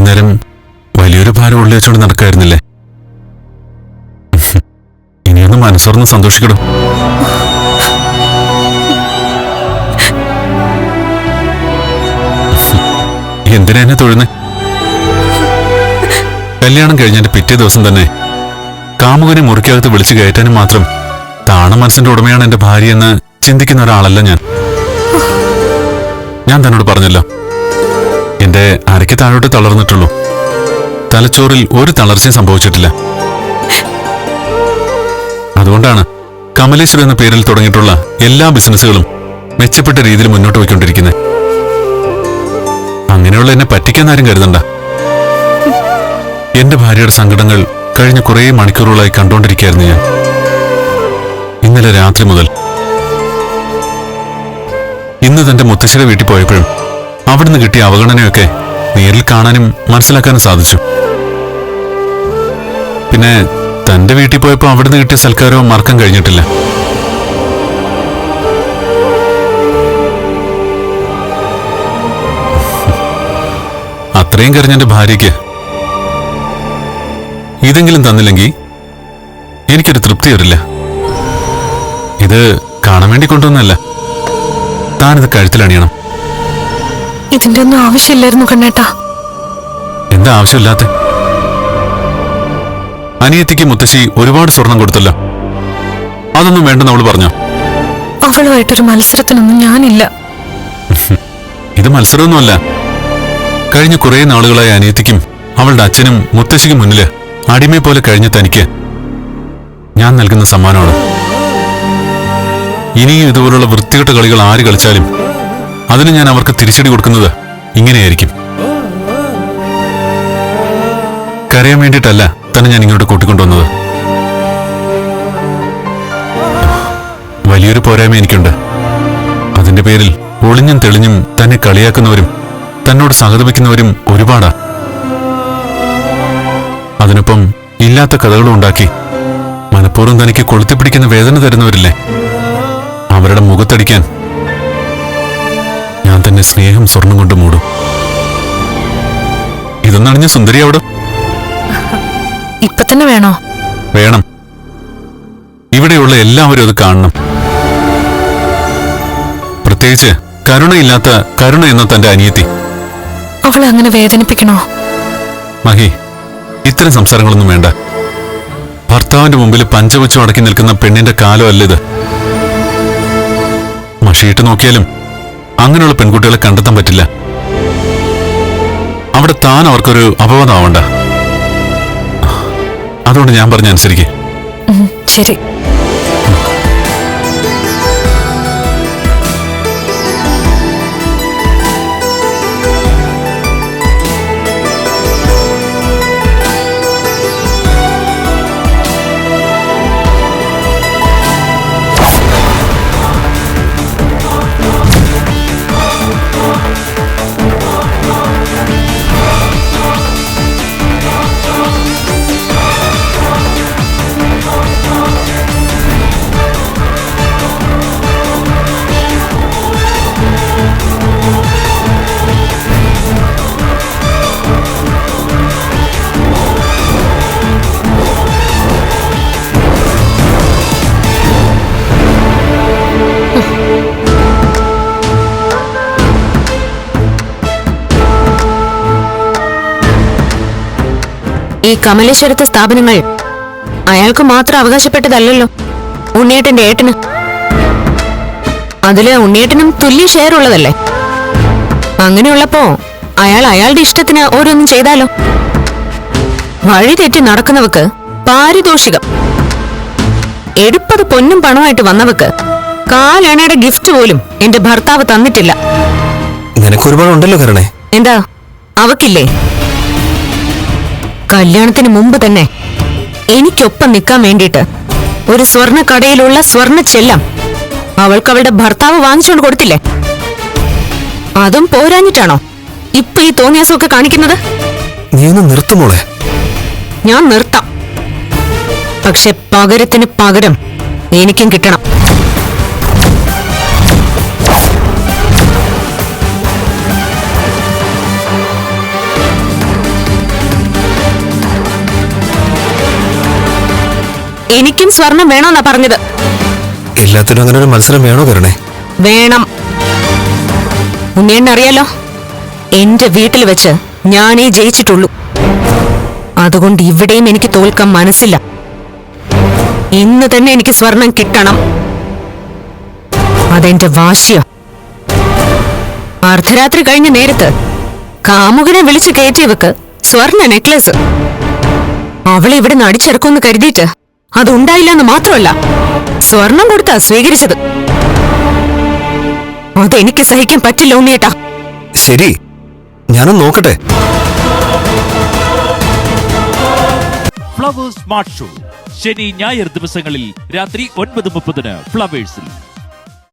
നേരം വലിയൊരു ഭാരം ഉള്ളി വെച്ചോണ്ട് നടക്കായിരുന്നില്ലേ? ഇനിയൊന്ന് മനസ്സോർന്ന് സന്തോഷിക്കടോ. എന്തിനാ എന്നെ തൊഴുന്നേ? കല്യാണം കഴിഞ്ഞതിന്റെ പിറ്റേ ദിവസം തന്നെ കാമുകനെ മുറിക്കകത്ത് വിളിച്ചു കയറ്റാനും മാത്രം താണ മനസ്സിന്റെ ഉടമയാണ് എന്റെ ഭാര്യയെന്ന് ചിന്തിക്കുന്ന ഒരാളല്ല ഞാൻ. ഞാൻ തന്നോട് പറഞ്ഞല്ലോ എന്റെ അരയ്ക്ക് താഴോട്ട് തളർന്നിട്ടുള്ളൂ. തലച്ചോറിൽ ഒരു തളർച്ചയും സംഭവിച്ചിട്ടില്ല. അതുകൊണ്ടാണ് കമലേശ്വർ എന്ന പേരിൽ തുടങ്ങിയിട്ടുള്ള എല്ലാ ബിസിനസ്സുകളും മെച്ചപ്പെട്ട രീതിയിൽ മുന്നോട്ട് പോയിക്കൊണ്ടിരിക്കുന്നത് അങ്ങനെയുള്ള എന്നെ പറ്റിക്കാൻ ആരും കരുതണ്ട. എന്റെ ഭാര്യയുടെ സങ്കടങ്ങൾ കഴിഞ്ഞ കുറേ മണിക്കൂറുകളായി കണ്ടുകൊണ്ടിരിക്കുകയായിരുന്നു ഞാൻ. ഇന്നലെ രാത്രി മുതൽ ഇന്ന് തന്റെ മുത്തശ്ശിയുടെ വീട്ടിൽ പോയപ്പോഴും അവിടുന്ന് കിട്ടിയ അവഗണനയൊക്കെ നേരിൽ കാണാനും മനസ്സിലാക്കാനും സാധിച്ചു. പിന്നെ തന്റെ വീട്ടിൽ പോയപ്പോൾ അവിടുന്ന് കിട്ടിയ സൽക്കാരവും മറക്കാൻ കഴിഞ്ഞിട്ടില്ല. അത്രയും കരഞ്ഞ എന്റെ ഭാര്യയ്ക്ക് ഇതെങ്കിലും തന്നില്ലെങ്കിൽ എനിക്കൊരു തൃപ്തി വരില്ല ഇത് കാണാൻ വേണ്ടി കൊണ്ടുവന്നല്ല താനിത് കഴുത്തിലണിയണം. ഇതിന്റെ ഒന്നും ആവശ്യമില്ലായിരുന്നു കണ്ണേട്ടാ. എന്താ ആവശ്യമില്ലാത്ത? അനിയത്തിക്ക് മുത്തശ്ശി ഒരുപാട് സ്വർണം കൊടുത്തല്ല. അതൊന്നും വേണ്ടെന്ന് അവൾ പറഞ്ഞോ? അവളുമായിട്ടൊരു മത്സരത്തിനൊന്നും ഞാനില്ല. ഇത് മത്സരമൊന്നുമല്ല. കഴിഞ്ഞ കുറേ നാളുകളായി അനിയത്തിക്കും അവളുടെ അച്ഛനും മുത്തശ്ശിക്കും മുന്നിൽ അടിമയെ പോലെ കഴിഞ്ഞ തനിക്ക് ഞാൻ നൽകുന്ന സമ്മാനമാണ്. ഇനിയും ഇതുപോലുള്ള വൃത്തികെട്ട കളികൾ ആര് കളിച്ചാലും അതിന് ഞാൻ അവർക്ക് തിരിച്ചടി കൊടുക്കുന്നത് ഇങ്ങനെയായിരിക്കും. കരയാൻ വേണ്ടിയിട്ടല്ല തന്നെ ഞാൻ ഇങ്ങോട്ട് കൂട്ടിക്കൊണ്ടുവന്നത്. വലിയൊരു പോരായ്മ എനിക്കുണ്ട്. അതിന്റെ പേരിൽ ഒളിഞ്ഞും തെളിഞ്ഞും തന്നെ കളിയാക്കുന്നവരും തന്നോട് സഹതപിക്കുന്നവരും ഒരുപാടാ. അതിനൊപ്പം ഇല്ലാത്ത കഥകളും ഉണ്ടാക്കി മനഃപൂർവം തനിക്ക് കൊളുത്തിപ്പിടിക്കുന്ന വേദന തരുന്നവരില്ലേ? അവരുടെ മുഖത്തടിക്കാൻ ഞാൻ തന്നെ സ്നേഹം സ്വർണം കൊണ്ട് മൂടും. ഇതൊന്നണിഞ്ഞ സുന്ദരി അവിടെ? ഇപ്പൊ തന്നെ വേണോ? വേണം. ഇവിടെയുള്ള എല്ലാവരും അത് കാണണം. പ്രത്യേകിച്ച് കരുണയില്ലാത്ത കരുണ എന്ന തന്റെ അനിയത്തി. അവളെ അങ്ങനെ വേദനിപ്പിക്കണോ? മഹി ഇത്തരം സംസാരങ്ങളൊന്നും വേണ്ട. ഭർത്താവിന്റെ മുമ്പിൽ പഞ്ചവച്ചു അടക്കി നിൽക്കുന്ന പെണ്ണിന്റെ കാലമല്ല ഇത്. മഷിയിട്ട് നോക്കിയാലും അങ്ങനെയുള്ള പെൺകുട്ടികളെ കണ്ടെത്താൻ പറ്റില്ല. അവിടെ താൻ അവർക്കൊരു അപവാദമാവണ്ട. അതുകൊണ്ട് ഞാൻ പറഞ്ഞ അനുസരിക്കേ. ശരി. ഈ കമലേശ്വരത്തെ സ്ഥാപനങ്ങൾ അയാൾക്ക് മാത്രം അവകാശപ്പെട്ടതല്ലല്ലോ ഉണ്ണിയേട്ടന്റെ ഏട്ടന്. അതിൽ ഉണ്ണിയേട്ടനും തുല്യ ഷെയർ ഉള്ളതല്ലേ? അങ്ങനെയുള്ളപ്പോ അയാൾ അയാളുടെ ഇഷ്ടത്തിന് ഓരോന്നും ചെയ്താലോ? വഴി തെറ്റി നടക്കുന്നവക്ക് പാരിതോഷികം. എടുപ്പത് പൊന്നും പണമായിട്ട് വന്നവക്ക് കാലണയുടെ ഗിഫ്റ്റ് പോലും എന്റെ ഭർത്താവ് തന്നിട്ടില്ല. നിനക്ക് ഒരുപാടുണ്ടല്ലോ കരണേ. എന്താ? അവക്കില്ലേ? കല്യാണത്തിന് മുമ്പ് തന്നെ എനിക്കൊപ്പം നിൽക്കാൻ വേണ്ടിയിട്ട് ഒരു സ്വർണ കടയിലുള്ള സ്വർണ ചെല്ലം അവൾക്ക് അവളുടെ ഭർത്താവ് വാങ്ങിച്ചുകൊണ്ട് കൊടുത്തില്ലേ? അതും പോരാഞ്ഞിട്ടാണോ ഇപ്പൊ ഈ തോന്നിയാസമൊക്കെ കാണിക്കുന്നത്? നീ ഒന്ന് നിർത്തുമോളെ ഞാൻ നിർത്താം. പക്ഷെ പകരത്തിന് പകരം എനിക്കും കിട്ടണം. എനിക്കും സ്വർണം വേണോന്നാ പറഞ്ഞത്. എല്ലാത്തിനും അങ്ങനെ ഒരു മത്സരം വേണോ കരണേ? വേണം. ഉണ്ണിയണ്ണ അറിയാലോ എന്റെ വീട്ടിൽ വെച്ച് ഞാനേ ജയിച്ചിട്ടുള്ളൂ. അതുകൊണ്ട് ഇവിടെയും എനിക്ക് തോൽക്കാൻ മനസ്സില്ല. ഇന്ന് തന്നെ എനിക്ക് സ്വർണം കിട്ടണം. അതെന്റെ വാശിയ. അർദ്ധരാത്രി കഴിഞ്ഞ നേരത്ത് കാമുകനെ വിളിച്ച് കയറ്റിയവക്ക് സ്വർണ നെക്ലസ്. അവളെ ഇവിടെ നടിച്ചെടുക്കുമെന്ന് കരുതിയിട്ട് അതുണ്ടായില്ല എന്ന് മാത്രമല്ല സ്വർണം കൊടുത്താ സ്വീകരിച്ചത്. അതെനിക്ക് സഹിക്കാൻ പറ്റില്ല ഉണ്ണിയേട്ടാ. ശരി ഞാനും നോക്കട്ടെ. Flowers smart show. ശനി ഞായർ ദിവസങ്ങളിൽ രാത്രി ഒൻപത് മുപ്പതിന് ഫ്ലവേഴ്സിൽ.